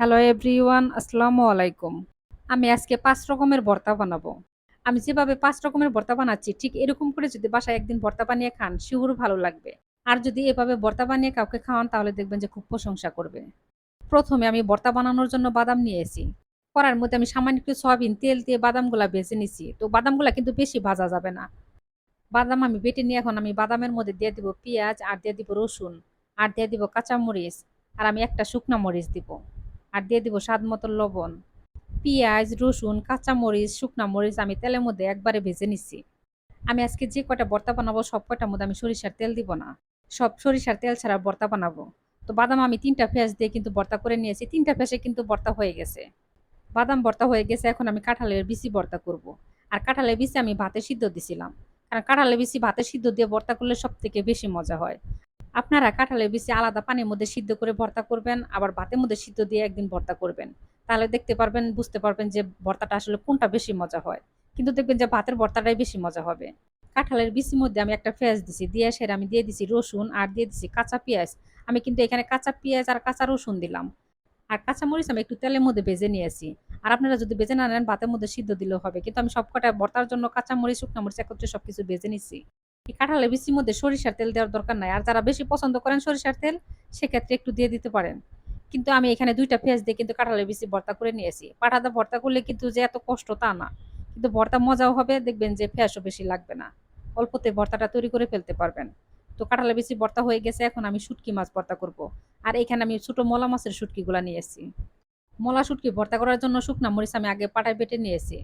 Hello everyone আসসালামু আলাইকুম আমি আজকে পাঁচ রকমের ভর্তা বানাবো। আমি যেভাবে পাঁচ রকমের ভর্তা বানাচ্ছি, ঠিক এরকম করে যদি বাসায় একদিন ভর্তা বানিয়ে খান শিউর ভালো লাগবে। আর যদি এভাবে ভর্তা বানিয়ে কাউকে খাওয়ান, তাহলে দেখবেন যে খুব প্রশংসা করবে। প্রথমে আমি ভর্তা বানানোর জন্য বাদাম নিয়েছি। করার মধ্যে আমি সামান্য একটু সয়াবিন তেল দিয়ে বাদামগুলা ভেজে নিছি। তো বাদামগুলা কিন্তু বেশি ভাজা যাবে না। বাদাম আমি বেটে নিয়ে এখন আমি বাদামের মধ্যে দিয়ে দিব পেঁয়াজ, আর দিয়ে দিব রসুন, আর দিয়ে দিব কাঁচামরিচ, আর আমি একটা শুকনা মরিচ দিব। আর দিয়ে দিব স্বাদ মতো লবণ। পেঁয়াজ, রসুন, কাঁচামরিচ, শুকনা মরিচ আমি তেলের মধ্যে একবারে ভেজে নিচ্ছি আমি আজকে যে কয়টা ভর্তা বানাবো সব কয়টার মধ্যে আমি সরিষার তেল দিব না। সব সরিষার তেল ছাড়া ভর্তা বানাবো। তো বাদাম আমি তিনটা পেঁয়াজ দিয়ে কিন্তু ভর্তা করে নিয়েছি। তিনটা পেঁয়াজে কিন্তু ভর্তা হয়ে গেছে। বাদাম ভর্তা হয়ে গেছে, এখন আমি কাঁঠালের বিচি ভর্তা করব। আর কাঁঠালের বিচি আমি ভাতে সিদ্ধ দিছিলাম। কারণ কাঁঠালের বিচি ভাতে সিদ্ধ দিয়ে ভর্তা করলে সব থেকে বেশি মজা হয়। আপনারা কাঁঠালের বিচি আলাদা পানির মধ্যে সিদ্ধ করে ভর্তা করবেন, আবার ভাতের মধ্যে সিদ্ধ দিয়ে একদিন ভর্তা করবেন। তাহলে দেখতে পারবেন, বুঝতে পারবেন যে ভর্তাটা আসলে কোনটা বেশি মজা হয়। কিন্তু দেখবেন যে ভাতের ভর্তাটাই বেশি মজা হবে। কাঁঠালের বিচির মধ্যে আমি একটা পেঁয়াজ দিছি, দিয়ে সেরে আমি দিয়ে দিছি রসুন আর দিয়ে দিছি কাঁচা পেঁয়াজ। আমি কিন্তু এখানে কাঁচা পেঁয়াজ আর কাঁচা রসুন দিলাম। আর কাঁচা মরিচ আমি একটু তেলের মধ্যে ভেজে নিয়েছি। আর আপনারা যদি ভেজে না নেন, ভাতের মধ্যে সিদ্ধ দিলেও হবে। কিন্তু আমি সবকটা ভর্তার জন্য কাঁচা মরিচ, শুকনা মরিচ একত্রে সবকিছু ভেজে নিচ্ছি এই কাঁঠালের বিচির মধ্যে সরিষার তেল দেওয়ার দরকার নাই। আর যারা বেশি পছন্দ করেন সরিষার তেল, সেক্ষেত্রে একটু দিয়ে দিতে পারেন। কিন্তু আমি এখানে দুইটা পেঁয়াজ দিয়ে কিন্তু কাঁঠালের বিচি ভর্তা করে নিয়েছি। পাঠাটা ভর্তা করলে কিন্তু যে এত কষ্ট তা না। কিন্তু ভর্তা মজাও হবে, দেখবেন যে পেঁয়াজও বেশি লাগবে না। অল্পতে ভর্তাটা তৈরি করে ফেলতে পারবেন। তো কাঁঠালের বিচি ভর্তা হয়ে গেছে, এখন আমি শুটকি মাছ ভর্তা করব। আর এখানে আমি ছোট মলা মাছের শুটকিগুলা নিয়েছি মলা শুটকি ভর্তা করার জন্য শুকনা মরিচ আমি আগে পাটায় বেটে নিয়েছি।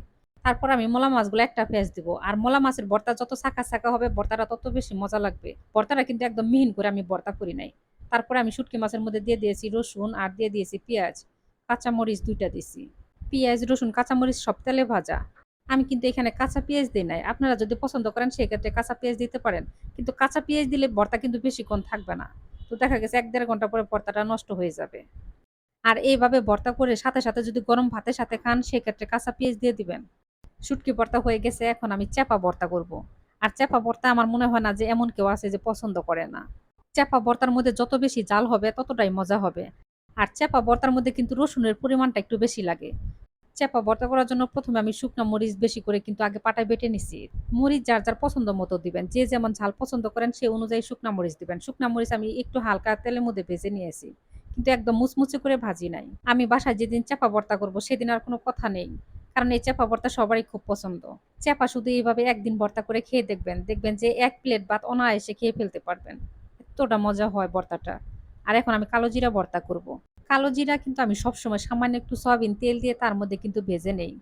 তারপর আমি মলা মাছগুলো একটা পেঁয়াজ দিব। আর মলা মাছের ভর্তা যত শাখা শাখা হবে, ভর্তাটা তত বেশি মজা লাগবে। ভর্তাটা কিন্তু একদম মিহিন করে আমি ভর্তা করি নাই। তারপরে আমি শুটকি মাছের মধ্যে দিয়ে দিয়েছি রসুন আর দিয়ে দিয়েছি পেঁয়াজ। কাঁচামরিচ দুইটা দিছি পেঁয়াজ, রসুন, কাঁচামরিচ সব তেলে ভাজা। আমি কিন্তু এখানে কাঁচা পেঁয়াজ দিই নাই। আপনারা যদি পছন্দ করেন, সেক্ষেত্রে কাঁচা পেঁয়াজ দিতে পারেন। কিন্তু কাঁচা পেঁয়াজ দিলে ভর্তা কিন্তু বেশিক্ষণ থাকবে না। তো দেখা গেছে এক দেড় ঘণ্টা পরে ভর্তাটা নষ্ট হয়ে যাবে। আর এইভাবে ভর্তা করে সাথে সাথে যদি গরম ভাতের সাথে খান, সেক্ষেত্রে কাঁচা পেঁয়াজ দিয়ে দিবেন। শুটকি ভর্তা হয়ে গেছে, এখন আমি চাপা ভর্তা করব। আর চাপা ভর্তা আমার মনে হয় না যে এমন কেউ আছে যে পছন্দ করে না। চাপা ভর্তার মধ্যে যত বেশি জাল হবে, ততটাই মজা হবে। আর চাপা ভর্তার মধ্যে কিন্তু রসুনের পরিমাণটা একটু বেশি লাগে। চাপা ভর্তা করার জন্য প্রথমে আমি শুকনো মরিচ বেশি করে কিন্তু আগে পাটায় বেটে নিছি। মরিচ যার যার পছন্দ মতো দিবেন, যে যেমন ঝাল পছন্দ করেন সেই অনুযায়ী শুকনা মরিচ দিবেন। শুকনা মরিচ আমি একটু হালকা তেলের মধ্যে ভেজে নিয়েছি, কিন্তু একদম মুচমুচে করে ভাজি নাই। আমি বাসায় যেদিন চাপা ভর্তা করব, সেদিন আর কোনো কথা নেই। কারণ এই চাপা ভর্তা সবারই খুব পছন্দ। চাপা শুধু এইভাবে একদিন ভর্তা করে খেয়ে দেখবেন দেখবেন যে এক প্লেট ভাত অনায়াসে খেয়ে ফেলতে পারবেন। এতটা মজা হয় ভর্তাটা। আর এখন আমি কালো জিরা ভর্তা করব। কালো জিরা কিন্তু আমি সবসময় সামান্য একটু সয়াবিন তেল দিয়ে তার মধ্যে কিন্তু ভেজে নেই।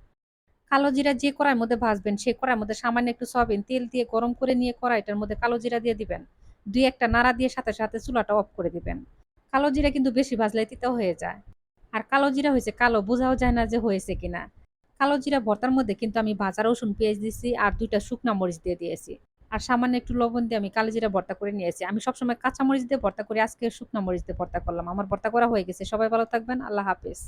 কালো জিরা যে কড়াইয়ের মধ্যে ভাজবেন সেই কড়াইয়ের মধ্যে সামান্য একটু সয়াবিন তেল দিয়ে গরম করে নিয়ে কড়াইটার মধ্যে কালো জিরা দিয়ে দিবেন। দুই একটা নাড়া দিয়ে সাথে সাথে চুলাটা অফ করে দিবেন। কালো জিরা কিন্তু বেশি ভাজলে তিতা হয়ে যায়। আর কালো জিরা হয়েছে কালো, বোঝাও যায় না যে হয়েছে কিনা। কালো জিরা ভর্তার মধ্যে কিন্তু আমি ভাজা রসুন, পেঁয়াজ দিয়েছি আর দুইটা শুকনা মরিচ দিয়ে দিয়েছি। আর সামান্য একটু লবণ দিয়ে আমি কালো জিরা ভর্তা করে নিয়েছি। আমি সবসময় কাঁচা মরিচ দিয়ে ভর্তা করি, আজকে শুকনা মরিচ দিয়ে ভর্তা করলাম। আমার ভর্তা করা হয়ে গেছে। সবাই ভালো থাকবেন। আল্লাহ হাফেজ।